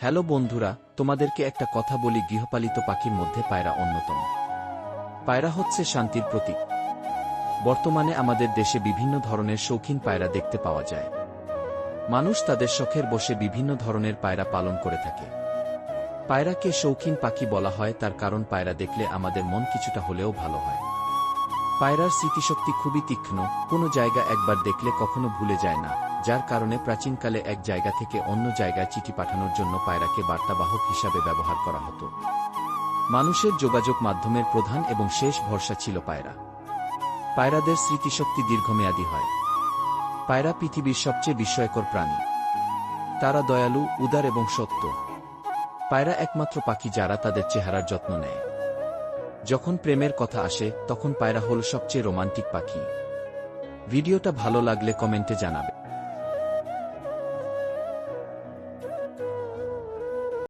Hello বন্ধুরা, তোমাদেরকে একটা কথা বলি গৃহপালিত পাখির মধ্যে পায়রা অন্যতম। পায়রা হচ্ছে শান্তির প্রতীক। বর্তমানে আমাদের দেশে বিভিন্ন ধরনের শৌখিন পায়রা দেখতে পাওয়া যায়। মানুষ তাদের শখের বসে বিভিন্ন ধরনের পায়রা পালন করে থাকে। পায়রাকে শৌখিন পাখি বলা হয়, তার কারণ পায়রা দেখলে আমাদের মন কিছুটা হলেও ভালো হয়। পায়রার স্মৃতিশক্তি খুবই তীক্ষ্ণ, কোনো জায়গা একবার দেখলে কখনো ভুলে যায় না। যার কারণে প্রাচীনকালে এক জায়গা থেকে অন্য জায়গায় চিঠি পাঠানোর জন্য পায়রাকে বার্তাবাহক হিসাবে ব্যবহার করা হতো। মানুষের যোগাযোগ মাধ্যমের প্রধান এবং শেষ ভরসা ছিল পায়রা। পায়রাদের স্মৃতিশক্তি দীর্ঘমেয়াদী হয়। পায়রা পৃথিবীর সবচেয়ে বিস্ময়কর প্রাণী। তারা দয়ালু, উদার এবং সত্য। পায়রা একমাত্র পাখি যারা তাদের চেহারার যত্ন নেয়। যখন প্রেমের কথা আসে, তখন পায়রা হল সবচেয়ে রোমান্টিক পাখি। ভিডিওটা ভালো লাগলে কমেন্টে জানাবে।